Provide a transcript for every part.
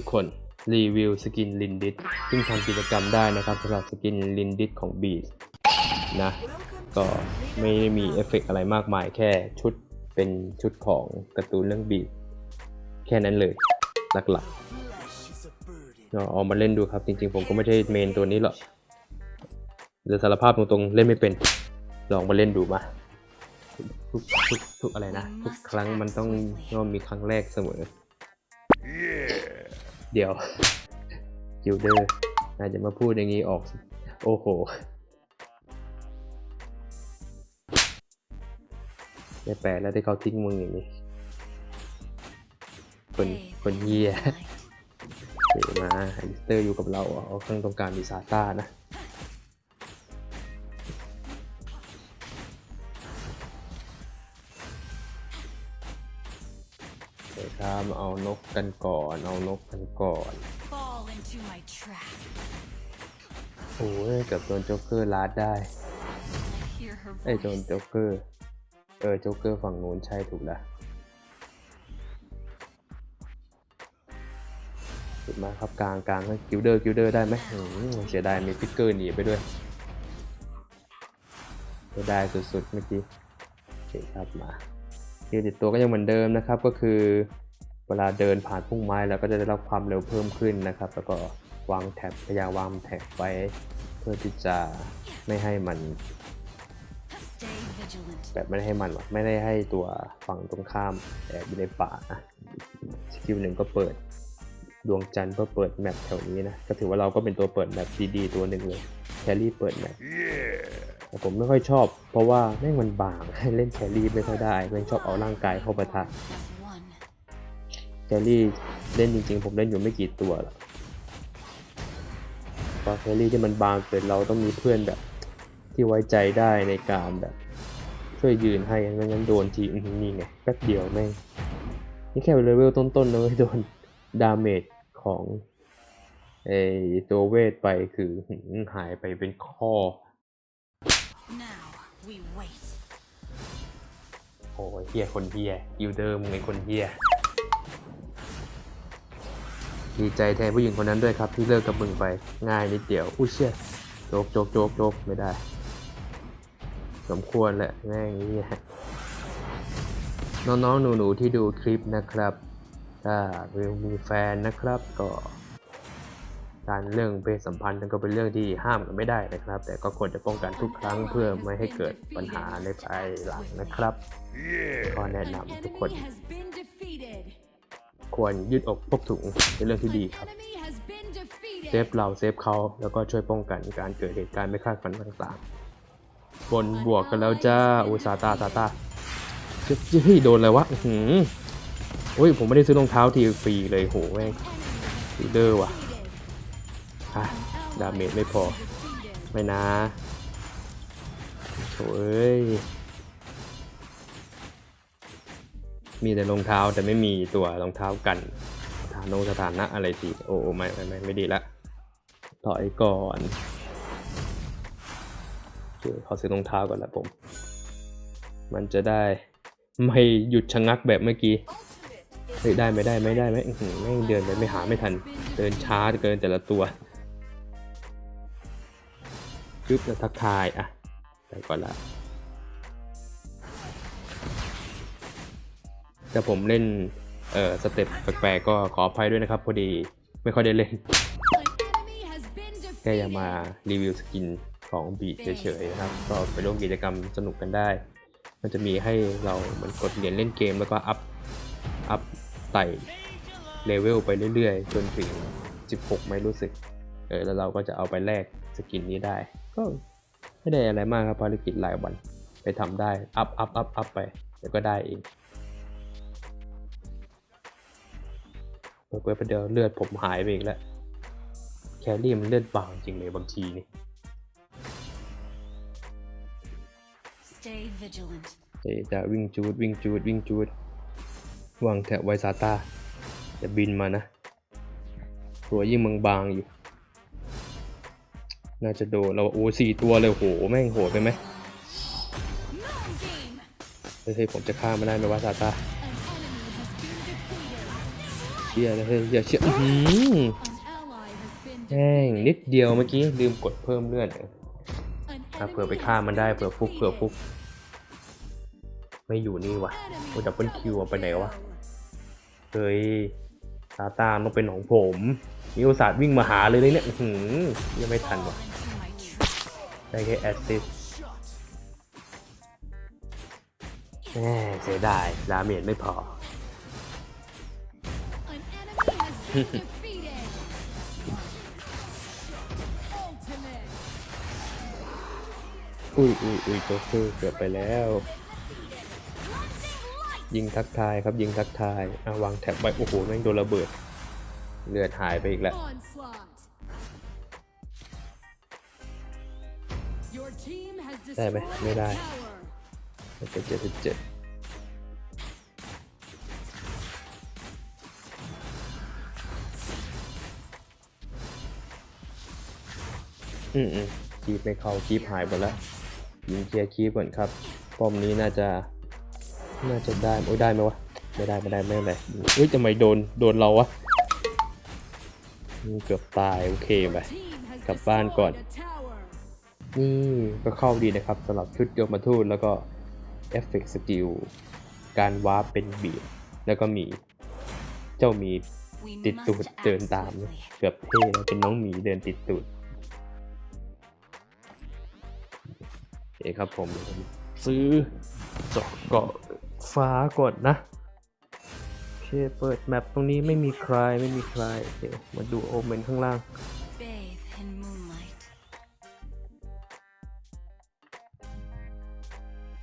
ทุกคนรีวิวสกินลินดิสซึ่งทำกิจกรรมได้นะครับสำหรับสกินลินดิสของบีนะก็ไม่ได้มีเอฟเฟกต์อะไรมากมายแค่ชุดเป็นชุดของการ์ตูนเรื่องบีแค่นั้นเลยหลักๆก็เอามาเล่นดูครับจริงๆ ผมก็ไม่ใช่เมนตัวนี้หรอกเดี๋ยวสารภาพตรงๆเล่นไม่เป็นลองมาเล่นดูมาทุกทุกทุกอะไรนะ ทุกครั้งมันต้องต้องมีครั้งแรกเสมอ เดี๋ยวกิลเดอร์น่าจะมาพูดอย่างนี้ออก โอ้โห ไม่แปลกแล้วที่เขาทิ้งมึงอย่างนี้ คนคนเยี่ยเดี๋ยวมาลิสเตอร์อยู่กับเราเอาเครื่องตรงกลารมีซาต้านะ นกกันก่อน เอานกกันก่อน Fall into my trap. โอ้ยเกับโดนโจ๊กเกอร์ลาดได้ I hear her ไอ้ยโดน voice. โจ๊กเกอร์ เออโจ๊กเกอร์ฝั่งนู้นใช่ถูกแล้วสุดมาครับกลางกลางกิลเดอร์กิลเดอร์ได้ไหมอืมเสียดายมีพิกเกอร์หนีไปด้วยเสียดายสุดๆเมื่อกี้โอเคครับมาเกียร์ติดตัวก็ยังเหมือนเดิมนะครับก็คือ เวลาเดินผ่านพุ่งไม้แล้วก็จะได้รับความเร็วเพิ่มขึ้นนะครับ แล้วก็วางแท็บพยายามวางแท็บไว้ เพื่อที่จะไม่ให้มันแบบไม่ได้ให้มันไม่ได้ให้ตัวฝั่งตรงข้ามแอบอยู่ในป่านะสกิลหนึ่งก็เปิดดวงจันทร์ก็เปิดแมปแถวนี้นะก็ถือว่าเราก็เป็นตัวเปิดแมปดีๆตัวหนึ่งเลยแครี่เปิดแมปแต่ผมไม่ค่อยชอบ เพราะว่าแม่งมันบางเล่นแครี่ไม่ค่อยได้แม่งชอบเอาร่างกายเข้าปะทะ แครี่เล่นจริงๆ ผมเล่นอยู่ไม่กี่ตัวหรอกเพราแครี่ที่มันบางเกินเราต้องมีเพื่อนแบบ ที่ไว้ใจได้ในการแบบ ช่วยยืนให้ไม่งั้นโดนทีนี่ไงแป๊บเดียวแม่งนี่แค่เลเวลต้นๆนะเว้ยโดนดาเมจของไอตัวเวทไปคือหายไปเป็นข้อ Now wait. โอ้ยเฮียคนเฮียกิลเดอร์มึงคนเฮีย ดีใจแทนผู้หญิงคนนั้นด้วยครับที่เลิกกับมึงไป ง่ายนิดเดียว อุ้ยเชี่ยโจกโจกโจกโจกไม่ได้ สมควรแหละแม่งเฮียน้องๆหนูๆที่ดูคลิปนะครับ ถ้ามีแฟนนะครับก็การเรื่องเพศสัมพันธ์นั้นก็เป็นเรื่องที่ห้ามกันไม่ได้นะครับ แต่ก็ควรจะป้องกันทุกครั้งเพื่อไม่ให้เกิดปัญหาในภายหลังนะครับ ก็แนะนำทุกคน ควรยืดอกพกถุงเป็นเรื่องที่ดีครับ Enemy has been เซฟ defeated. เราเซฟเขาแล้วก็ช่วยป้องกันการเกิดเหตุการณ์ไม่คาดฝันต่างๆบนบวกกันแล้วจ้าอุซาตาซาตาเฮ้ยโดนอะไรวะอื้อหือโอ้ยผมไม่ได้ซื้อรองเท้าทีฟรีเลยโหแม่งซีเดอร์ว่ะอะดาเมจไม่พอ ไม่นะโถ่เอ้ย มีแต่รองเท้าแต่ไม่มีตัวรองเท้ากันสถานงสถานะอะไรทีโอ้ไม่ไม่ไม่ไม่ดีละถอยก่อนโอเคขอซื้อรองเท้าก่อนละผม มันจะได้ไม่หยุดชะงักแบบเมื่อกี้เฮ้ยได้ไม่ได้ไม่ได้ไหมอื้อหือไม่เดินไปไม่หาไม่ทัน เดินช้าเกินแต่ละตัวปึ๊บแล้วทักทายอะไปก่อนละ แต่ผมเล่นเอ่อสเต็ปแปลกๆก็ขออภัยด้วยนะครับ พอดีไม่ค่อยได้เล่น An enemy has been แค่อยากมา defeated. รีวิวสกินของบีเฉยๆนะครับ ก็ไปร่วมกิจกรรมสนุกกันได้ มันจะมีให้เราเหมือนกดเหรียญเล่นเกมแล้วก็อัพอัพไต่เลเวลไปเรื่อยๆ จนถึง 16 ไม่รู้สึก เออแล้วเราก็จะเอาไปแลกสกินนี้ได้ ก็ไม่ได้อะไรมากครับภารกิจรายวันไปทำได้ อัพอัพอัพอัพไป เดี๋ยวก็ได้เอง เปิดไปเดียวเลือดผมหายไปอีกแล้ว แครี่มันเลือดบางจริงเลยบางทีนี่ Stay vigilant. เอ๊ะจะวิ่งจูดวิ่งจูดวิ่งจูดวางแถบไวซาต้าจะบินมานะ ตัวยิ่งมึงบางอยู่ น่าจะโดนเราโอ้สี่ตัวเลยโหแม่งโหดไปไหม Moonbeam. เฮ้ยผมจะฆ่ามันได้ไหมวะซาต้า An enemy has been defeated. ชื่อเลยเฮ้ยอย่าเชื่ออื้อหือ An ally has been แม่งนิดเดียวเมื่อกี้ลืมกดเพิ่มเลือดเออ An อะเผื่อไปฆ่ามันได้เผื่อฟุกเผื่อฟุก ไม่อยู่นี่วะโอ้ดับเบิลคิวไปไหนวะเฮ้ยซาตานต้องเป็นของผมมีโอกาสวิ่งมาหาเลยเนี่ยหือยังไม่ทันวะได้แค่แอสซิสแหมเสียดายดาเมจไม่พอ อุ้ยอุ้ยอุ้ยโจ๊กเกอร์เกือบไปแล้ว ยิงทักทายครับยิงทักทายอะวางแท็บไว้โอ้โหแม่งโดนระเบิด เลือดหายไปอีกแล้ว Onslaught. Your team has ได้ไหม destroyed ไม่ a ได้ tower. เจ็ดเจ็ดเจ็ด อืมอืมคีบไม่เข้าคีบหายไปแล้วยิงเคลียร์คีบก่อนครับป้อมนี้น่าจะ น่าจะได้โอ้ยได้ไหมวะไม่ได้ไม่ได้ไม่เป็นไรเฮ้ยทำไมโดนโดนเราวะเกือบตายโอเคไปกลับบ้านก่อน นี่ก็เข้าดีนะครับสำหรับชุดโยมทูตแล้วก็เอฟเฟกต์สกิลการวาร์ปเป็นบีดแล้วก็มีเจ้ามีติดตูดเดินตาม เกือบเท่นะเป็นน้องหมีเดินติดตูด เคครับผม ซื้อเจาะเกาะฟ้าก่อนนะ โอเค เปิดแมปตรงนี้ไม่มีใครไม่มีใครโอเคมาดูโอเมนข้างล่าง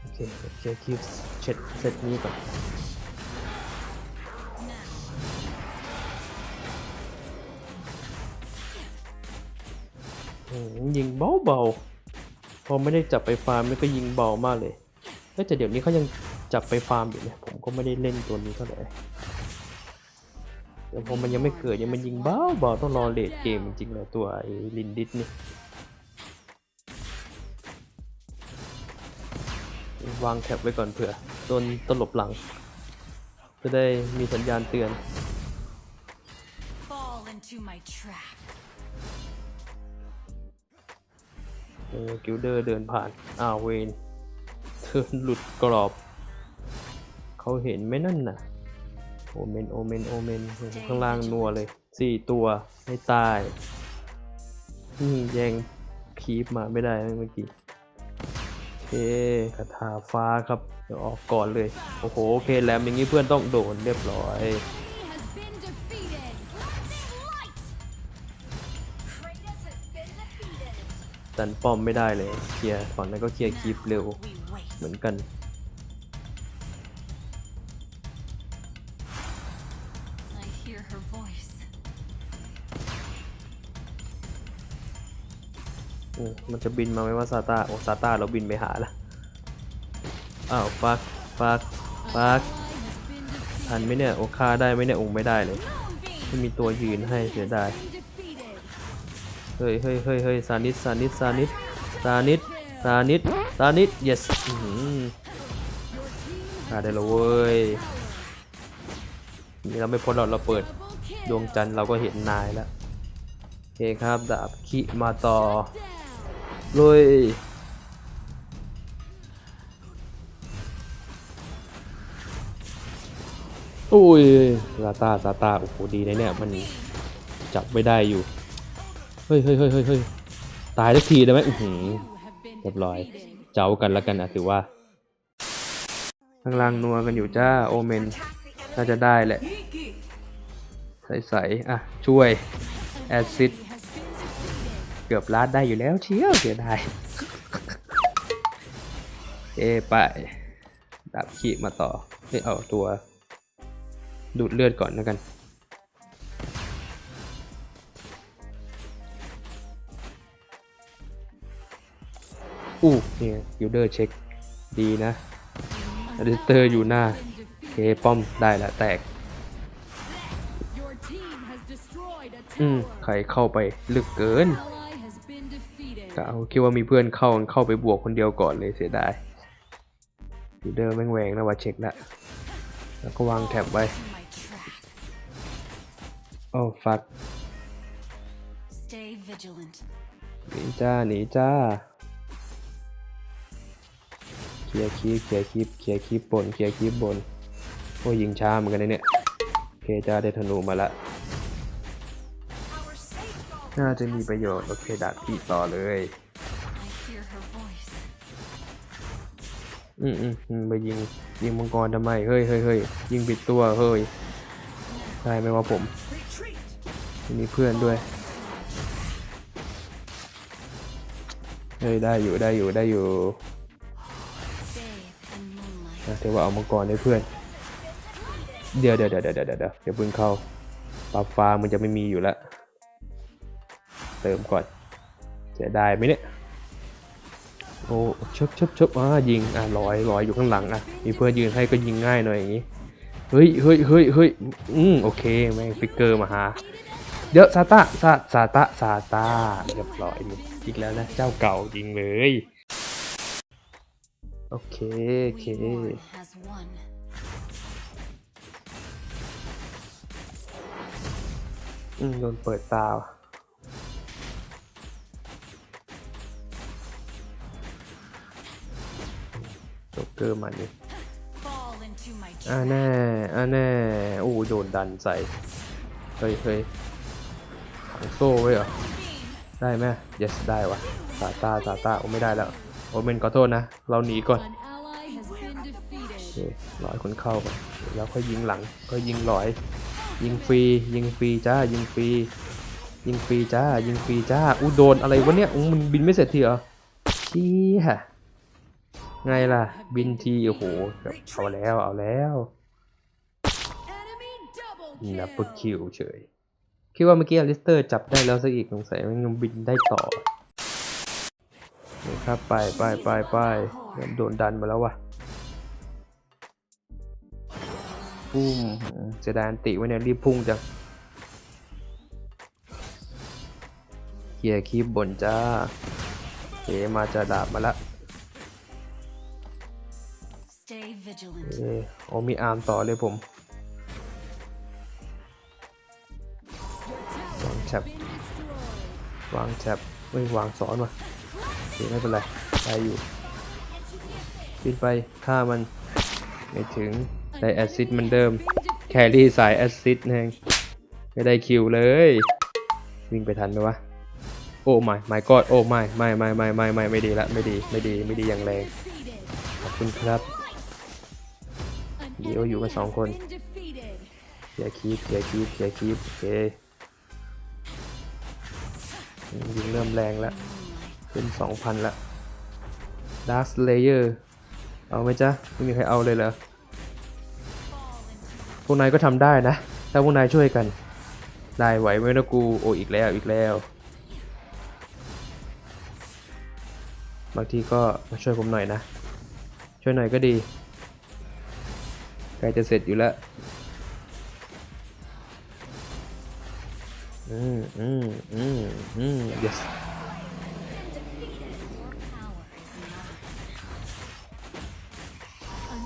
โอเคโอเคคลิปเช็ดเซตนี้ก่อนอืมยิงเบาเบาๆ พอไม่ได้จับไปฟาร์มนี่ก็ยิงเบามากเลยแต่เดี๋ยวนี้เขายังจับไปฟาร์มอยู่เนี่ยผมก็ไม่ได้เล่นตัวนี้เท่าไหร่เดี๋ยวพอมันยังไม่เกิดยังมันยิงเบาเบาต้องรอเลดเกมจริงๆเลยตัวไอ้ลินดิสนี่วางแคปไว้ก่อนเผื่อโดนตลบหลัง จะได้มีสัญญาณเตือน เออกิลเดอร์เดินผ่านอ้าวเวนเทินหลุดกรอบ เขาเห็นไหมนั่นน่ะ โอเมน โอเมน โอเมน ข้างล่างนัวเลยสี่ตัวให้ตายอืมแยงคีปมาไม่ได้เมื่อกี้โอเคคาถาฟ้าครับ เดี๋ยวออกก่อนเลย โอ้โห โอเคแลมอย่างนี้เพื่อนต้องโดนเรียบร้อย ดันป้อมไม่ได้เลยเคลียร์ฝั่งนั้นก็เคลียร์คีปเร็ว We wait. เหมือนกัน I hear her voice. อืมมันจะบินมาไหมว่าซาตาโอ้ซาตาเราบินไปหาละอ้าวฟักฟักฟัก Ally has been defeated. ทันไหมเนี่ยโอคาได้ไหมเนี่ยโอ้ไม่ได้เลย Moonbeam ไม่มีตัวยืนให้เสียดาย been defeated. เฮ้ยเฮ้ยเฮ้ยเฮ้ยซานิสซานิสซานิสซานิสซานิสซานิส yes อ่าได้แล้วเว้ยนี่เราไม่พ้นหรอกเราเปิดดวงจันทร์เราก็เห็นนายแล้วโอเคครับดาบคิมาต่อลุยอุ้ยซาตาซาตาโอ้โหดีนะเนี่ยมันจับไม่ได้อยู่ เฮ้ยเฮ้ยเฮ้ยเฮ้ยเฮ้ยตายสักทีได้ไหมอือหือเรียบร้อย เจ้ากันแล้วกันนะถือว่าข้างล่างนัวกันอยู่จ้าโอเมน น่าจะได้แหละ ใสๆอะ ช่วย แอซิดเกือบลาดได้อยู่แล้วเชียวเสียดายเอไปดาบขีมาต่อเฮ้เอาตัว ดูดเลือดก่อนแล้วกัน อู้เนี่ยยูเดอร์เช็คดีนะอดิสเตอร์อยู่หน้า Been โอเค defeated. ป้อมได้ละแตก Your team has destroyed a อืม tower. ใครเข้าไปลึกเกิน Ally has been defeated. กะเอาคิดว่ามีเพื่อนเข้าเข้าไปบวกคนเดียวก่อนเลยเสียดายยูเดอร์แม่งแหวงนะว่าเช็คละแล้วก็วางแท็บไว้ To my trap. โอ้ฟัก Stay vigilant. หนีจ้าหนีจ้าเค ลียร์คีบเคลียร์คีบเคลียร์คีบบนเคลียร์คีบบนโอ้ยยิงช้าเหมือนกันนะเนี่ยเคจ้าได้ธนูมาละน่าจะมีประโยชน์ โอเคดักที่ต่อเลยอืมอืมอืมไปยิงยิงมังกรทำไม เฮ้ยเฮ้ยเฮ้ยยิงปิดตัว เฮ้ยได้ไหมว่าผมมีเพื่อนด้วย เฮ้ยได้อยู่ได้อยู่ได้อยู่ นะถือว่าเอามังกรให้เพื่อน เดี๋ยวเดี๋ยวเดี๋ยวเดี๋ยวเดี๋ยวเดี๋ยวเพิ่งเข้าปรับฟ้ามันจะไม่มีอยู่แล้วเติมก่อนเสียดายไหมเนี่ยโอ้ชบชบชบอ่ายิงอะลอยลอยอยู่ข้างหลังอะมีเพื่อนยืนให้ก็ยิงง่ายหน่อยอย่างงี้เฮ้ยเฮ้ยเฮ้ยเฮ้ยอืมโอเคแม่งฟิกเกอร์มาหาเดี๋ยวซาตาซาซาตาซาตาเรียบร้อยอีกแล้วนะเจ้าเก่าจริงเลย โอเค โอเค We mourn as one. อืมโดนเปิดตาว่ะโจ๊กเกอร์มันนี่ Fall into my อ่า trap. แน่อ่าแน่โอ้โดนดันใส่ เฮ้ยเฮ้ยขังโซ่ไว้เหรอ ได้ไหม yes ได้วะซาตาซาตาโอ้ไม่ได้แล้ว โอ้เมนขอโทษนะ เราหนีก่อน An ally has been โอเค defeated. ร้อยคนเข้าไปแล้วค่อยยิงหลังก็ยิงหลอย ยิงฟรี ยิงฟรีจ้า ยิงฟรี ยิงฟรีจ้า ยิงฟรีจ้า อู้โดนอะไรวะเนี่ยอู้มันบินไม่เสร็จทีเหรอเชี้ฮะไงล่ะ บินที โอ้โหแบบเอาแล้ว เอาแล้ว Enemy double นับเปอร์ kill. คิวเฉย คิดว่าเมื่อกี้อลิสเตอร์จับได้แล้วซะอีกสงสัยมันยังบินได้ต่อ นี่ครับไปไปไปไปเริ่มโดนดันมาแล้ววะปุ้มเสียดายอันติไว้เนี่ยรีบพุ่งจังเกียร์คีบบนจ้าเอมาจะดาบมาละ Stay vigilant. เออโอ้มีอาร์มต่อเลยผม Your tower One has tap. been destroyed. วางแท็บไม่วางสอนวะโอ เคไม่เป็นไรได้อยู่บินไปฆ่ามันไม่ถึงได้แอซิดมือนเดิม แครี่สายแอซิดเองไม่ได้คิวเลย วิ่งไปทันไหมวะ โอ้ไม่ไม่กอดโอ้ไม่ไม่ไม่ไม่ไม่ไม่ไม่ดีละไม่ดีไม่ดีไม่ดีอย่างแรงขอบคุณครับ เดี๋ยวอยู่กันสองคนอย่าคีบอย่าคีบอย่าคีบโอเคยิงเริ่มแรงแล้ว เป็นสองพันละ Dark Slayer เอาไหมจ๊ะ ไม่มีใครเอาเลยเหรอ พวกนายก็ทำได้นะ ถ้าพวกนายช่วยกัน ได้ไหวไหมนะกู โอ้อีกแล้วอีกแล้ว บางทีก็มาช่วยผมหน่อยนะ ช่วยหน่อยก็ดีใกล้จะเสร็จอยู่แล้ว อืมอืมอืมอืม yes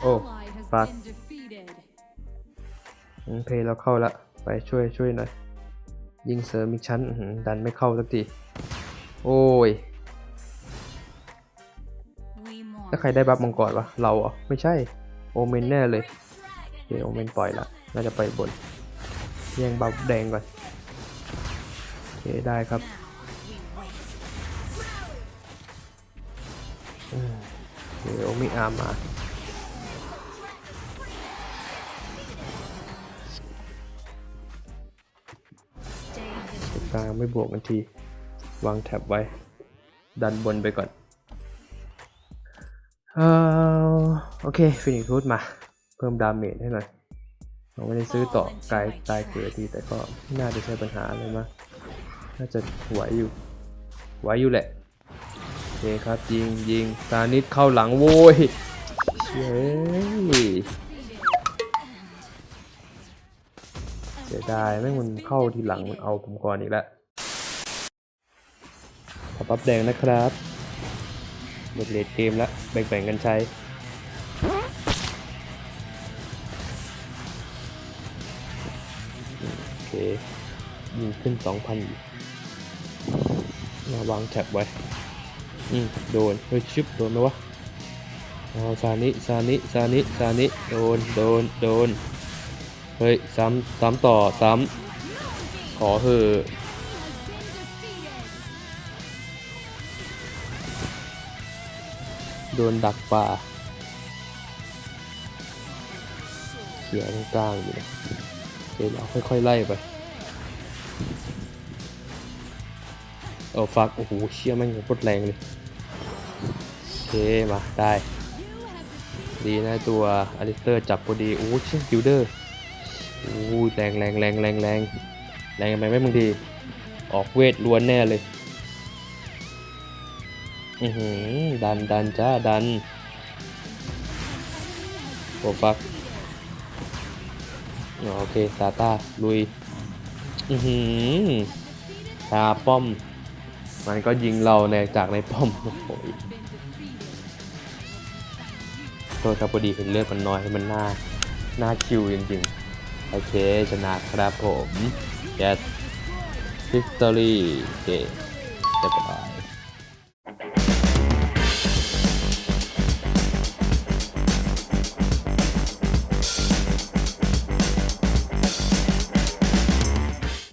mine. An Oh, ally has fuck. been defeated. อืมเพลย์เราเข้าละ ไปช่วยช่วยหน่อย ยิงเสริมอีกชั้นดันไม่เข้าสักทีโอ้ยถ้าใครได้บัฟมังกรวะ เราเหรอไม่ใช่ โอเมนแน่เลยโอเคโอเมนปล่อยละ น่าจะไปบนแย่งบัฟแดงก่อนโอเคได้ครับเดี๋ยวมีอาร์มา กลางไม่บวกกันที วางแท็บไว้ ดันบนไปก่อน เออโอเคฟินิกรูดมา เพิ่มดาเมจให้หน่อยเราไม่ได้ซื้อต่อกายตายเกิดทีแต่ก็ไม่น่าจะใช่ปัญหาอะไรมากน่าจะไหวอยู่ ไหวอยู่แหละโอเคครับยิงยิงตานิดเข้าหลังโว้ยเย้ เสียดายแม่งมันเข้าทีหลังมันเอาผมก่อนอีกแล้วขอปั๊บแดงนะครับหมดเลดเกมแล้วแบ่งๆกันใช้โอเคยิงขึ้นสองพันมาวางแท็บไว้อืมโดนเฮ้ยชิปโดนไหมวะเอาซานิซานิซานิซานิโดนโดนโดน เฮ้ย ซ้ำ ซ้ำต่อ ซ้ำ ขอเถอะโดนดักป่าเขียงกลางอยู่นะโอเคเราค่อยๆไล่ไปเออฟัก โอ้โห เชี่ยแม่งโคตรแรงเลย โอเค มา ได้ ดีนะตัวอลิสเตอร์จับพอดี โอ้เชี่ยกิลเดอร์ อ้ยแรงแรงแรงแรงแรงแรงไปไหมบางที ออกเวทล้วนแน่เลย อือหือดันดันจ้าดันโอ้ฟักโอเคตาตาลุย อือหือตาป้อม มันก็ยิงเราในจากในป้อมโอ้โหโทษครับพอดีเห็นเลือดมันน้อยมันน่าน่าคิวจริงๆ โอเค ชนะครับผม yes victory เกมเรียบร้อย